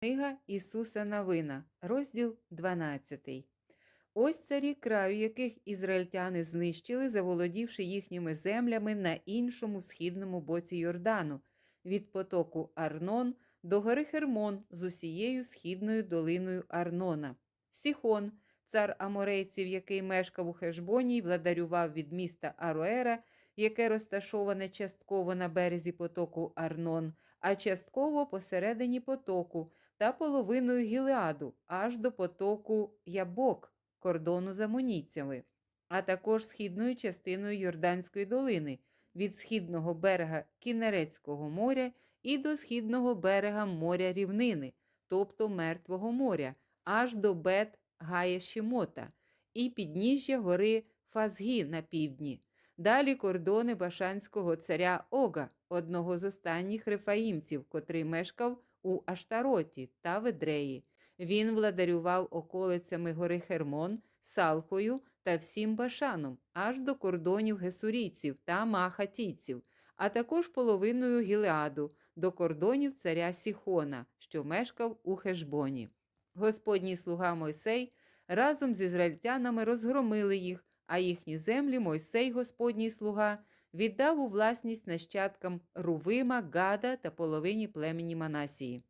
Книга Ісуса Навина, розділ 12. Ось царі краю, яких ізраїльтяни знищили, заволодівши їхніми землями на іншому східному боці Йордану, від потоку Арнон до гори Хермон з усією східною долиною Арнона. Сіхон, цар аморейців, який мешкав у Хешбоні й владарював від міста Ароера, яке розташоване частково на березі потоку Арнон, а частково посередині потоку та половиною Гілеаду аж до потоку Ябок, кордону з амонійцями, а також східною частиною Йорданської долини від східного берега Кінерецького моря і до східного берега моря рівнини, тобто Мертвого моря, аж до Бет Гая-Шімота і підніжжя гори Фазгі на півдні. Далі кордони Башанського царя Ога, одного з останніх рефаїмців, котрий мешкав у Аштароті та Ведреї. Він владарював околицями гори Хермон, Салхою та всім Башаном, аж до кордонів гесурійців та Маахатійців, а також половиною Гілеаду, до кордонів царя Сіхона, що мешкав у Хешбоні. Господній слуга Мойсей разом з ізраїльтянами розгромили їх, а їхні землі Мойсей, Господній слуга, віддав у власність нащадкам Рувима, Гада та половині племені Манасії.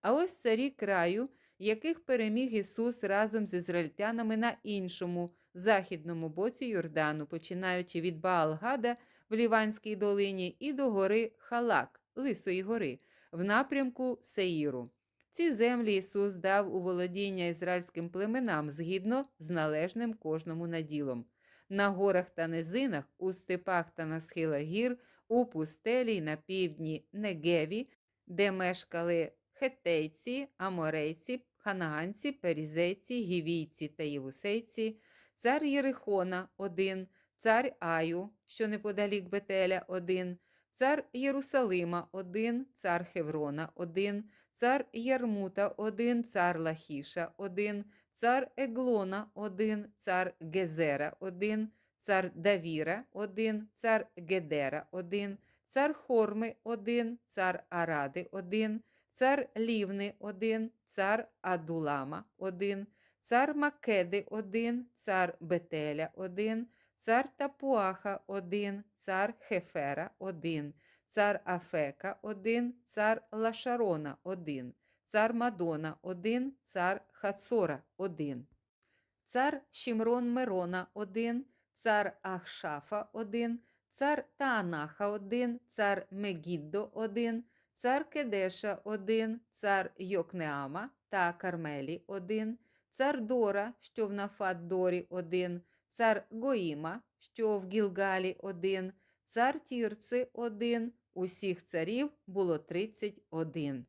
А ось царі краю, яких переміг Ісус разом з ізраїльтянами на іншому, західному боці Йордану, починаючи від Баал-Гада в Ліванській долині і до гори Халак, Лисої гори, в напрямку Сеїру. Ці землі Ісус дав у володіння ізраїльським племенам згідно з належним кожному наділом. На горах та низинах, у степах та на схилах гір, у пустелі й на півдні Негеві, де мешкали хетейці, аморейці, ханаанці, перізейці, гівійці та євусейці, цар Єрихона один, цар Аю, що неподалік Бетеля один, цар Єрусалима один, цар Хеврона один, цар Ярмута один, цар Лахіша один, цар Еглона один, цар Гезера один, цар Давіра один, цар Гедера один, цар Хорми один, цар Аради один, цар Лівни один, цар Адулама один, цар Македи один, цар Бетеля один, цар Тапуаха один, цар Хефера один, цар Афека один, цар Лашарона один, цар Мадона один, цар Хацора один, цар Шімрон Мерона один, цар Ахшафа один, цар Таанаха один, цар Мегіддо один, цар Кедеша один, цар Йокнеама та Кармелі один, цар Дора, що в Нафат-Дорі один, цар Гоїма, що в Гілгалі один, цар Тірци один, усіх царів було 31.